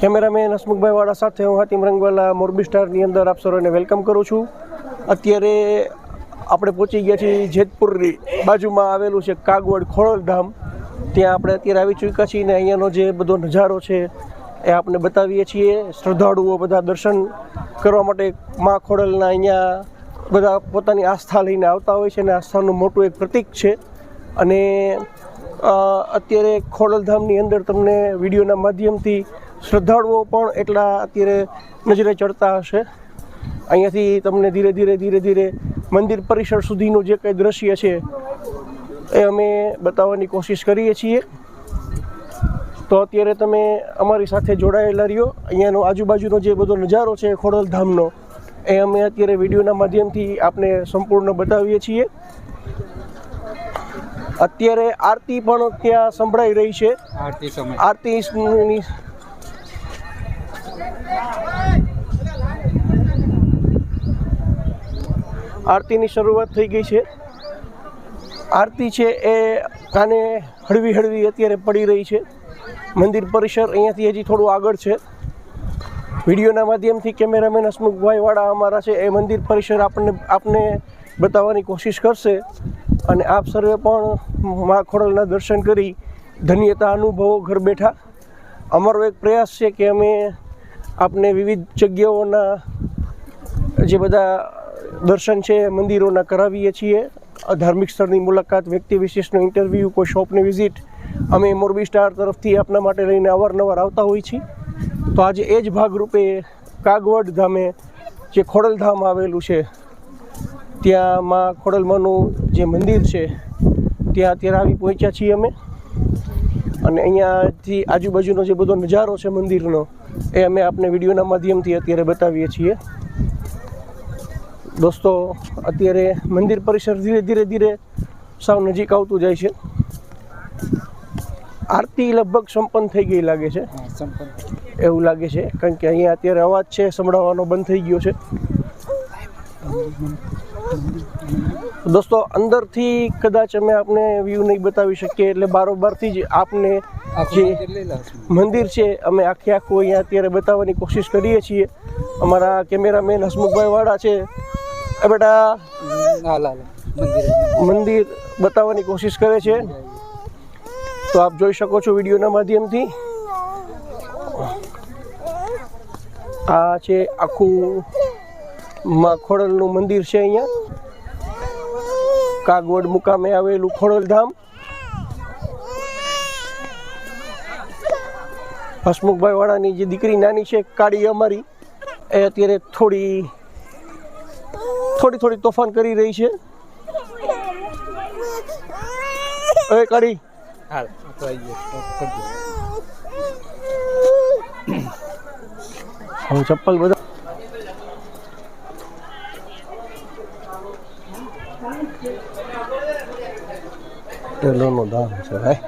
Cameraman Hasmukhbhai વાળા સાથે હું હાતિમ રંગવાલા મોરબી સ્ટારની અંદર આપ સૌને વેલકમ કરું છું. અત્યારે આપણે પહોંચી ગયા છીએ જેતપુરની બાજુમાં આવેલું છે કાગવડ ખોડલધામ ત્યાં આપણે અત્યારે આવી ચૂક્યા છીએ ને અહીંયાનો જે બધો નજારો છે એ આપણે બતાવીએ છીએ. શ્રદ્ધાળુઓ બધા દર્શન કરવા માટે મા ખોડલના અહીંયા બધા પોતાની આસ્થા લઈને આવતા હોય છે અને આસ્થાનું મોટું એક પ્રતીક છે. અને અત્યારે ખોડલધામની અંદર તમને વિડીયોના માધ્યમથી શ્રદ્ધાળુઓ પણ એટલા અત્યારે નજરે ચડતા હશે. અહીંયાથી તમને ધીરે ધીરે ધીરે ધીરે મંદિર પરિસર સુધીનું જે કંઈ દ્રશ્ય છે એ અમે બતાવવાની કોશિશ કરીએ છીએ. તો અત્યારે તમે અમારી સાથે જોડાયેલા રહ્યો. અહીંયાનો આજુબાજુનો જે બધો નજારો છે ખોડલધામનો એ અમે અત્યારે વિડીયોના માધ્યમથી આપને સંપૂર્ણ બતાવીએ છીએ. અત્યારે આરતી પણ ત્યાં સંભળાઈ રહી છે. આરતી આરતીની આરતીની શરૂઆત થઈ ગઈ છે. આરતી છે એ કાને હળવી હળવી અત્યારે પડી રહી છે. મંદિર પરિસર અહીંયાથી હજી થોડું આગળ છે. વિડીયોના માધ્યમથી કેમેરામેન હસમુખભાઈવાળા અમારા છે. એ મંદિર પરિસર આપણને આપને બતાવવાની કોશિશ કરશે. અને આપ સર્વે પણ મા ખોડલના દર્શન કરી ધન્યતા અનુભવો ઘર બેઠા. અમારો એક પ્રયાસ છે કે અમે આપને વિવિધ જગ્યાઓના જે બધા દર્શન છે, મંદિરોના કરાવીએ છીએ. ધાર્મિક સ્થળની મુલાકાત વ્યક્તિ વિશેષનો ઇન્ટરવ્યૂ કોઈ શોપની વિઝિટ અમે મોરબી સ્ટાર તરફથી આપના માટે લઈને અવારનવાર આવતા હોઈએ છીએ. તો આજે એ જ ભાગરૂપે કાગવડ ધામે જે ખોડલધામ આવેલું છે ત્યાં માં ખોડલમાનું જે મંદિર છે, ત્યાં અત્યારે આવી પહોંચ્યા છીએ અમે. અને અહીંયાથી આજુબાજુનો જે બધો નજારો છે મંદિરનો, એ અમે આપને વિડીયોના માધ્યમથી અત્યારે બતાવીએ છીએ. દોસ્તો અત્યારે મંદિર પરિસર ધીરે ધીરે ધીરે સાવ નજીક આવતું જાય છે. આરતી લગભગ સંપન્ન થઈ ગઈ લાગે છે. એવું લાગે છે કારણ કે અહીંયા અત્યારે અવાજ છે સંભળાવવાનો બંધ થઈ ગયો છે. દોસ્તો અંદરથી કદાચ અમે આપને વ્યૂ નહીં બતાવી શકીએ એટલે બારોબારથી જ આપને જે મંદિર છે અમે આખે આખું અહીંયા અત્યારે બતાવવાની કોશિશ કરીએ છીએ. અમારા કેમેરામેન હસમુખભાઈ વાળા છે એ બેટા મંદિર. બતાવવાની કોશિશ કરે છે. તો આપ જોઈ શકો છો વિડીયોના માધ્યમથી. આ છે આખું માં ખોડલનું મંદિર છે અહીંયા. કાગવડ મુકામે આવેલું ખોડલધામ. હસમુખભાઈ વાળાની જે દીકરી નાની છે કાળી અમારી એ અત્યારે થોડી થોડી થોડી તોફાન કરી રહી છે. એ કરી. હાલ. હવે ચપ્પલ બધા તેલોનો દામ છે ભાઈ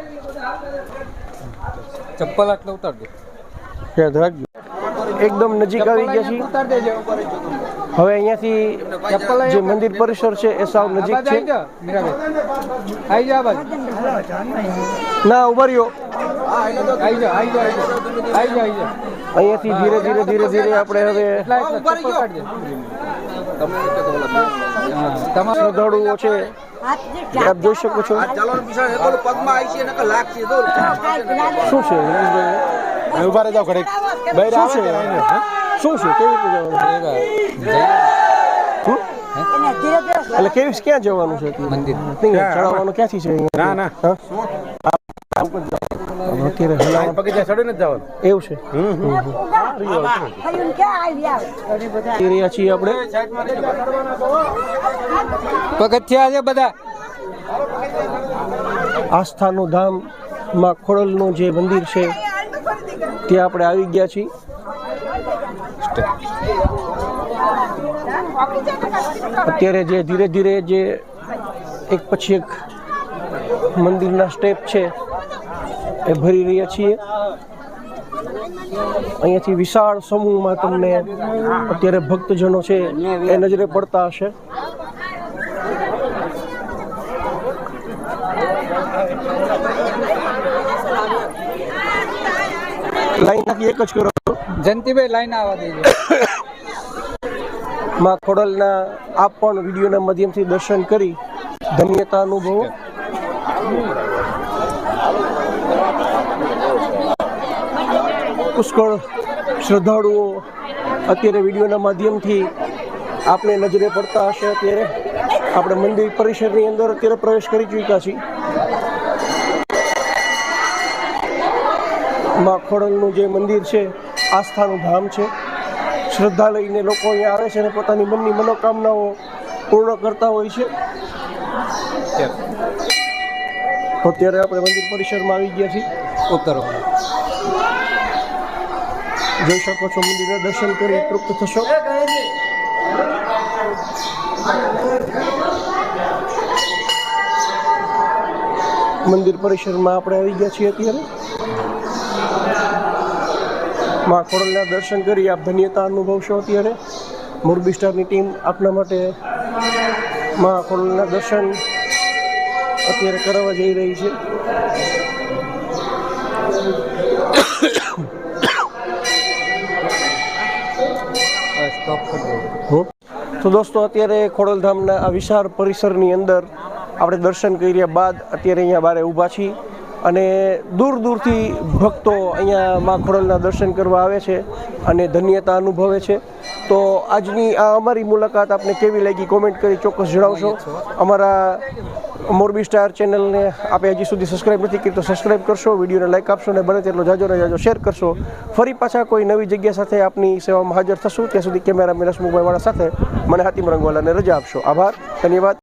ચપ્પલ આટલે ઉતાર દો. રાખજો. એકદમ નજીક આવી ગયા છીએ. ઉતાર દેજો હવે અહીંયાથી જે મંદિર પરિસર છે એ સાવ નજીક છે. ના ઊભા રહ્યો. અહીંયાથી ધીરે ધીરે ધીરે ધીરે આપણે હવે શ્રદ્ધાળુઓ છે. આપ જોઈ શકો છો. શું છે? ઊભા રહી જાવ ઘડીક. બહાર આવે છે શું છે કેવી રીતે શું? એટલે કેવી ક્યાં જવાનું છે? મંદિર ચડાવવાનું ક્યાંથી છે? ના ના એવું છે રહ્યા છીએ આપણે પગથિયા છે બધા આસ્થાનું ધામ, માં ખોડલનું જે મંદિર છે, ત્યાં આપણે આવી ગયા છીએ અત્યારે જે ધીરે ધીરે જે એક પછી એક મંદિરના સ્ટેપ છે એ ભરી રહ્યા છીએ. અહીંયાથી વિશાળ સમૂહમાં તમને અત્યારે ભક્તજનો છે એ નજરે પડતા હશે. લાઈન નાખી એક જ કરો. જયંતિભાઈ, લાઈન આવવા દેજો. માં ખોડલના આપ પણ વિડીયોના માધ્યમથી દર્શન કરી ધન્યતા અનુભવો. પુષ્કળ શ્રદ્ધાળુઓ અત્યારે વિડીયોના માધ્યમથી આપણે નજરે પડતા હશે અત્યારે. આપણે મંદિર પરિસરની અંદર અત્યારે પ્રવેશ કરી ચૂક્યા છીએ. માં ખોડલનું જે મંદિર છે આસ્થાનું ધામ છે. શ્રદ્ધા લઈને લોકો અહીંયા આવે છે અને પોતાની મનની મનોકામનાઓ પૂર્ણ કરતા હોય છે. તો અત્યારે આપણે મંદિર પરિસરમાં આવી ગયા છીએ. ઉતરો. જોઈ શકો છો મંદિરના દર્શન કરી તૃપ્ત થશો. મંદિર પરિસરમાં આપણે આવી ગયા છીએ અત્યારે. માં ખોડલના દર્શન કરી આપ ધન્યતા અનુભવશો અત્યારે મોરબી સ્ટારની ટીમ આપના માટે માં ખોડલના દર્શન અત્યારે કરાવવા જઈ રહી છે. તો દોસ્તો, અત્યારે ખોડલધામના આ વિશાળ પરિસરની અંદર આપણે દર્શન કર્યા બાદ અત્યારે અહીંયા બારે ઊભા છીએ અને દૂર દૂરથી ભક્તો અહીંયા મા ખોડલના દર્શન કરવા આવે છે અને ધન્યતા અનુભવે છે. તો આજની આ અમારી મુલાકાત આપને કેવી લાગી કોમેન્ટ કરી ચોક્કસ જણાવશો. અમારા મોરબી સ્ટાર ચેનલને આપે હજી સુધી સબસ્ક્રાઈબ નથી કરી તો સબસ્ક્રાઈબ કરશો, વિડીયોને લાઈક આપશો અને બને તેટલો જાજો ને જાજો શેર કરશો. ફરી પાછા કોઈ નવી જગ્યા સાથે આપની સેવામાં હાજર થશું. ત્યાં સુધી કેમેરામેન રસમુખભાઈ સાથે મને હાતિમ રંગવાલાને રજા આપશો. આભાર, ધન્યવાદ.